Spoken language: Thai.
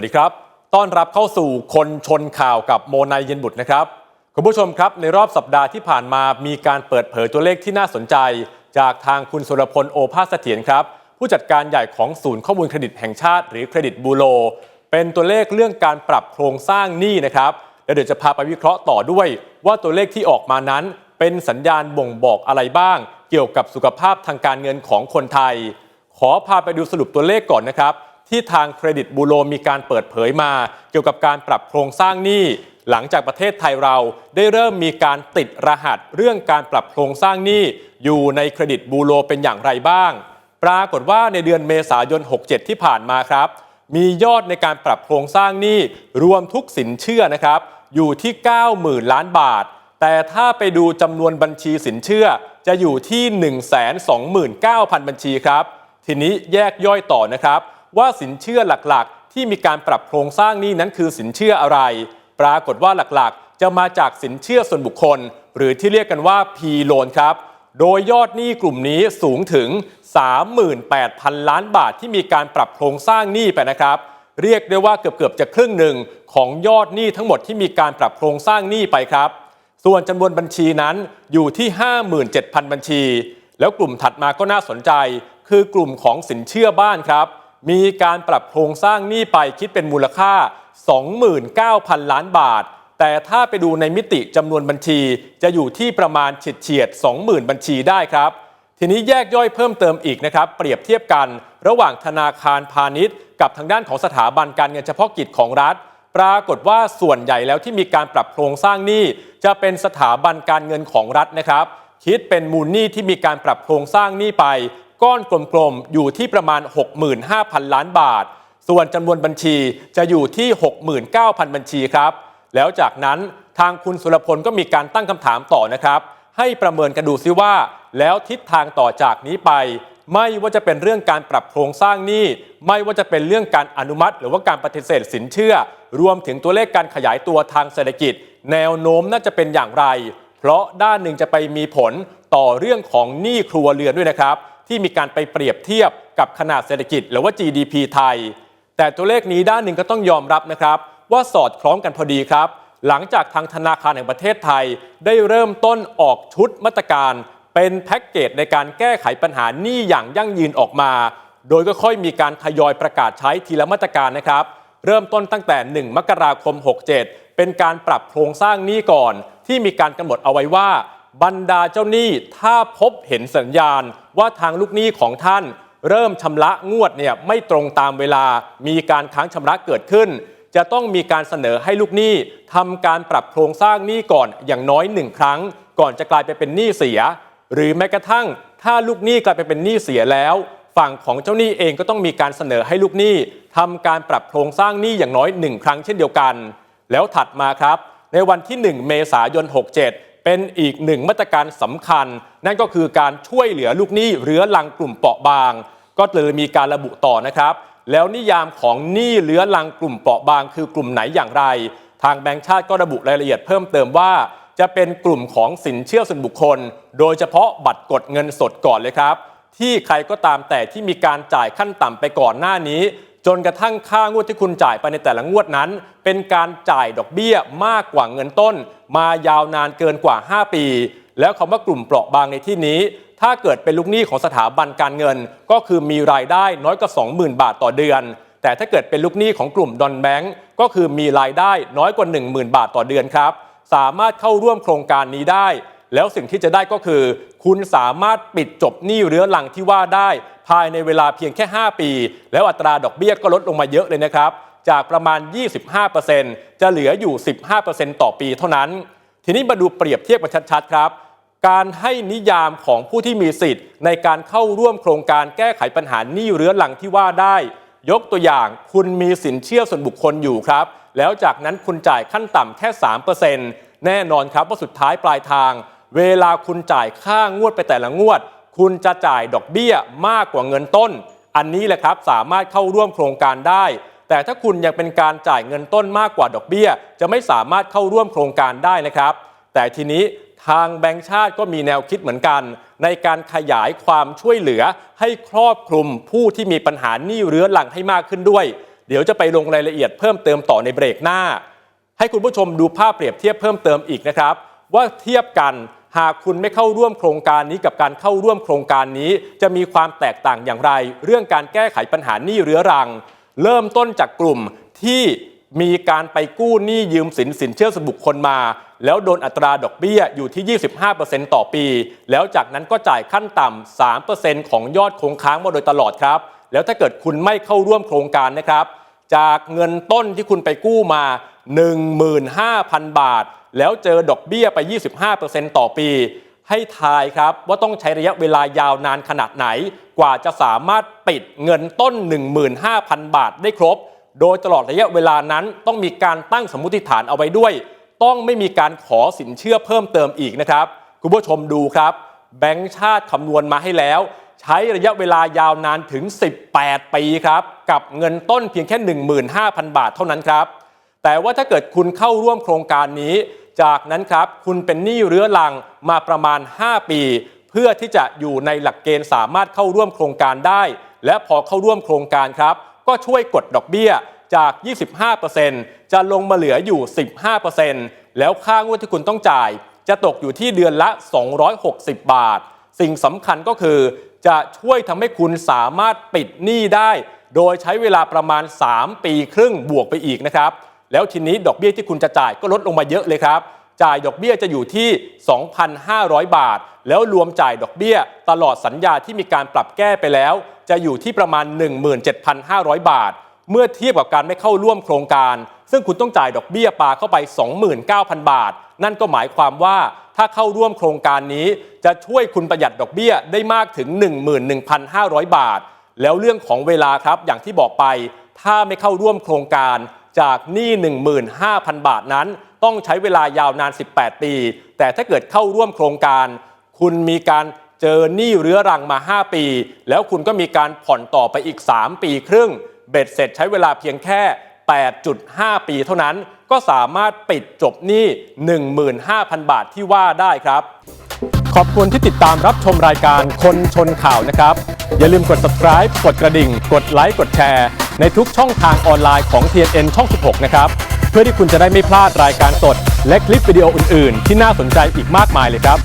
วัสดีครับ ต้อนรับเข้าสู่คนชนข่าวกับโมนายเย็นบุตรนะครับ คุณผู้ชมครับในรอบสัปดาห์ที่ผ่านมามีการเปิดเผยตัวเลขที่น่าสนใจ จากทางคุณสุรพลโอภาสเสถียรครับ ผู้จัดการใหญ่ของศูนย์ข้อมูลเครดิตแห่งชาติ หรือเครดิตบูโรเป็นตัวเลขเรื่องการปรับโครงสร้างหนี้นะครับและเดี๋ยวจะพาไปวิเคราะห์ต่อด้วย ว่าตัวเลขที่ออกมานั้น เป็นสัญญาณบ่งบอกอะไรบ้าง เกี่ยวกับสุขภาพทางการเงินของคนไทย ขอพาไปดูสรุปตัวเลขก่อนนะครับ ที่ทางเครดิตบูโรมีการเปิดเผยมา เกี่ยวกับการปรับโครงสร้างหนี้ หลังจากประเทศไทยเราได้เริ่มมีการติดรหัสเรื่องการปรับโครงสร้างหนี้ อยู่ในเครดิตบูโรเป็นอย่างไรบ้าง ปรากฏว่าในเดือนเมษายน 67 ที่ผ่านมาครับ มียอดในการปรับโครงสร้างหนี้รวมทุกสินเชื่อนะครับอยู่ที่ 90,000 ล้านบาท แต่ถ้าไปดูจำนวนบัญชีสินเชื่อจะอยู่ที่ 129,000 บัญชีครับ ทีนี้แยกย่อยต่อนะครับ ว่าสินเชื่อหลักๆ ที่มีการปรับโครงสร้างหนี้นั้นคือสินเชื่ออะไร ปรากฏว่าหลักๆ จะมาจากสินเชื่อส่วนบุคคล หรือที่เรียกกันว่า P loan ครับโดยยอดหนี้กลุ่มนี้สูงถึง 38,000 ล้านบาทที่มีการปรับโครงสร้างหนี้ไปนะครับ เรียกได้ว่าเกือบๆจะครึ่งหนึ่งของยอดหนี้ทั้งหมดที่มีการปรับโครงสร้างหนี้ไปครับ ส่วนจำนวนบัญชีนั้นอยู่ที่ 57,000 บัญชี แล้วกลุ่มถัดมาก็น่าสนใจ คือกลุ่มของสินเชื่อบ้านครับ มีการปรับโครงสร้างหนี้ไปคิดเป็นมูลค่า 29,000 ล้านบาท แต่ถ้าไปดูในมิติจำนวนบัญชีจะอยู่ที่ประมาณเฉียดเฉียด20,000 บัญชีได้ครับ ทีนี้แยกย่อยเพิ่มเติมอีกนะครับ เปรียบเทียบกัน ระหว่างธนาคารพาณิชย์ กับทางด้านของสถาบันการเงินเฉพาะกิจของรัฐ ปรากฏว่าส่วนใหญ่แล้วที่มีการปรับโครงสร้างหนี้จะเป็นสถาบันการเงินของรัฐนะครับคิดเป็นมูลหนี้ที่มีการปรับโครงสร้างหนี้ไป ก้อนกลมๆ อยู่ที่ประมาณ 65,000 ล้านบาท ส่วนจำนวนบัญชีจะอยู่ที่ 69,000 บัญชีครับ แล้วจากนั้นทางคุณสุรพลก็มีการตั้งคำถามต่อนะครับ ให้ประเมินกันดูซิว่า แล้วทิศทางต่อจากนี้ไป ไม่ว่าจะเป็นเรื่องการปรับโครงสร้างหนี้ไม่ว่าจะเป็นเรื่องการอนุมัติ หรือว่าการปฏิเสธสินเชื่อ รวมถึงตัวเลขการขยายตัวทางเศรษฐกิจ แนวโน้มน่าจะเป็นอย่างไร เพราะด้านหนึ่งจะไปมีผลต่อเรื่องของหนี้ครัวเรือนด้วยนะครับ ที่มีการไปเปรียบเทียบกับขนาดเศรษฐกิจ หรือว่า GDP ไทย แต่ตัวเลขนี้ด้านหนึ่งก็ต้องยอมรับนะครับ ว่าสอดคล้องกันพอดีครับ หลังจากทางธนาคารแห่งประเทศไทย ได้เริ่มต้นออกชุดมาตรการ เป็นแพ็กเกจในการแก้ไขปัญหาหนี้อย่างยั่งยืนออกมา โดยก็ค่อยมีการทยอยประกาศใช้ทีละมาตรการนะครับ เริ่มต้นตั้งแต่ 1 มกราคม 67 เป็นการปรับโครงสร้างหนี้ก่อน ที่มีการกำหนดเอาไว้ว่า บรรดาเจ้าหนี้ถ้าพบเห็นสัญญาณว่าทางลูกหนี้ของท่าน เริ่มชำระงวดเนี่ยไม่ตรงตามเวลา มีการค้างชำระเกิดขึ้น จะต้องมีการเสนอให้ลูกหนี้ทำการปรับโครงสร้างหนี้ก่อนอย่างน้อยหนึ่งครั้ง ก่อนจะกลายไปเป็นหนี้เสีย หรือแม้กระทั่ง ถ้าลูกหนี้กลายไปเป็นหนี้เสียแล้ว ฝั่งของเจ้าหนี้เองก็ต้องมีการเสนอให้ลูกหนี้ทำการปรับโครงสร้างหนี้อย่างน้อยหนึ่งครั้งเช่นเดียวกัน แล้วถัดมาครับ ในวันที่ 1 เมษายน 67 เป็นอีกหนึ่งมาตรการสำคัญ นั่นก็คือการช่วยเหลือลูกหนี้เรื้อรังกลุ่มเปราะบาง ก็เลยมีการระบุต่อนะครับ แล้วนิยามของหนี้เรื้อรังกลุ่มเปราะบาง คือกลุ่มไหนอย่างไร ทางแบงก์ชาติก็ระบุรายละเอียดเพิ่มเติมว่า จะเป็นกลุ่มของสินเชื่อส่วนบุคคล โดยเฉพาะบัตรกดเงินสดก่อนเลยครับ ที่ใครก็ตามแต่ที่มีการจ่ายขั้นต่ำไปก่อนหน้านี้ จนกระทั่งค่างวดที่คุณจ่ายไปในแต่ละงวดนั้น เป็นการจ่ายดอกเบี้ยมากกว่าเงินต้น มายาวนานเกินกว่า 5 ปี แล้วคำว่ากลุ่มเปราะบางในที่นี้ ถ้าเกิดเป็นลูกหนี้ของสถาบันการเงิน ก็คือมีรายได้น้อยกว่า 20,000 บาทต่อเดือน แต่ถ้าเกิดเป็นลูกหนี้ของกลุ่มดอนแบงก์ก็คือมีรายได้น้อยกว่า 10,000 บาทต่อเดือนครับสามารถเข้าร่วมโครงการนี้ได้ แล้วสิ่งที่จะได้ก็คือ คุณสามารถปิดจบหนี้เรื้อรังที่ว่าได้ ภายในเวลาเพียงแค่ 5 ปี แล้วอัตราดอกเบี้ยก็ลดลงมาเยอะเลยนะครับ จากประมาณ 25%จะเหลืออยู่ 15%ต่อปีเท่านั้น ทีนี้มาดูเปรียบเทียบกันชัดๆครับการให้นิยามของผู้ที่มีสิทธิ์ ในการเข้าร่วมโครงการแก้ไขปัญหาหนี้เรื้อรังที่ว่าได้ ยกตัวอย่างคุณมีสินเชื่อส่วนบุคคลอยู่ครับ แล้วจากนั้นคุณจ่ายขั้นต่ำแค่ 3%แน่นอนครับว่าสุดท้ายปลายทาง เวลาคุณจ่ายค่างวดไปแต่ละงวด คุณจะจ่ายดอกเบี้ยมากกว่าเงินต้น อันนี้แหละครับสามารถเข้าร่วมโครงการได้ แต่ถ้าคุณยังเป็นการจ่ายเงินต้นมากกว่าดอกเบี้ย จะไม่สามารถเข้าร่วมโครงการได้นะครับ แต่ทีนี้ทางแบงก์ชาติก็มีแนวคิดเหมือนกัน ในการขยายความช่วยเหลือให้ครอบคลุมผู้ที่มีปัญหาหนี้เรื้อรังให้มากขึ้นด้วย เดี๋ยวจะไปลงรายละเอียดเพิ่มเติมต่อในเบรกหน้า ให้คุณผู้ชมดูภาพเปรียบเทียบเพิ่มเติมอีกนะครับ ว่าเทียบกัน หากคุณไม่เข้าร่วมโครงการนี้กับการเข้าร่วมโครงการนี้ จะมีความแตกต่างอย่างไร เรื่องการแก้ไขปัญหาหนี้เรื้อรัง เริ่มต้นจากกลุ่มที่มีการไปกู้หนี้ยืมสินสินเชื่อส่วนบุคคลมา แล้วโดนอัตราดอกเบี้ยอยู่ที่ 25%ต่อปี แล้วจากนั้นก็จ่ายขั้นต่ำ3%ของยอดคงค้างมาโดยตลอดครับ แล้วถ้าเกิดคุณไม่เข้าร่วมโครงการนะครับ จากเงินต้นที่คุณไปกู้มา 15,000 บาท แล้วเจอดอกเบี้ยไป 25%ต่อปี ให้ทายครับว่าต้องใช้ระยะเวลายาวนานขนาดไหน กว่าจะสามารถปิดเงินต้น 15,000 บาทได้ครบ โดยตลอดระยะเวลานั้นต้องมีการตั้งสมมติฐานเอาไว้ด้วย ต้องไม่มีการขอสินเชื่อเพิ่มเติมอีกนะครับ คุณผู้ชมดูครับ แบงก์ชาติคำนวณมาให้แล้ว ใช้ระยะเวลายาวนานถึง 18 ปีครับ กับเงินต้นเพียงแค่ 15,000 บาทเท่านั้นครับ แต่ว่าถ้าเกิดคุณเข้าร่วมโครงการนี้ จากนั้นครับคุณเป็นหนี้เรื้อรังมาประมาณ 5 ปี เพื่อที่จะอยู่ในหลักเกณฑ์สามารถเข้าร่วมโครงการได้ และพอเข้าร่วมโครงการครับ ก็ช่วยกดดอกเบี้ยจาก 25%จะลงมาเหลืออยู่ 15%แล้วค่างวดที่คุณต้องจ่าย จะตกอยู่ที่เดือนละ 260 บาท สิ่งสำคัญก็คือ จะช่วยทำให้คุณสามารถปิดหนี้ได้ โดยใช้เวลาประมาณ 3 ปีครึ่งบวกไปอีกนะครับ แล้วทีนี้ดอกเบี้ยที่คุณจะจ่ายก็ลดลงมาเยอะเลยครับ จ่ายดอกเบี้ยจะอยู่ที่ 2,500 บาท แล้วรวมจ่ายดอกเบี้ย ตลอดสัญญาที่มีการปรับแก้ไปแล้ว จะอยู่ที่ประมาณ 17,500 บาท เมื่อเทียบกับการไม่เข้าร่วมโครงการ ซึ่งคุณต้องจ่ายดอกเบี้ยปาเข้าไป 29,000 บาท นั่นก็หมายความว่าถ้าเข้าร่วมโครงการนี้ จะช่วยคุณประหยัดดอกเบี้ยได้มากถึง 11,500 บาท แล้วเรื่องของเวลาครับอย่างที่บอกไป ถ้าไม่เข้าร่วมโครงการจากหนี้ 15,000 บาทนั้น ต้องใช้เวลายาวนาน 18 ปี แต่ถ้าเกิดเข้าร่วมโครงการ คุณมีการเจอหนี้เรื้อรังมา 5 ปี แล้วคุณก็มีการผ่อนต่อไปอีก 3 ปีครึ่ง เบ็ดเสร็จใช้เวลาเพียงแค่ 8.5 ปีเท่านั้น ก็สามารถปิดจบหนี้ 15,000 บาทที่ว่าได้ครับ ขอบคุณที่ติดตามรับชมรายการคนชนข่าวนะครับ อย่าลืมกด subscribe กดกระดิ่ง กดไลค์ กดแชร์ ในทุกช่องทางออนไลน์ของ TNN ช่อง 16 นะครับ เพื่อที่คุณจะได้ไม่พลาดรายการสด และคลิปวิดีโออื่น ๆ ที่น่าสนใจอีกมากมายเลยครับ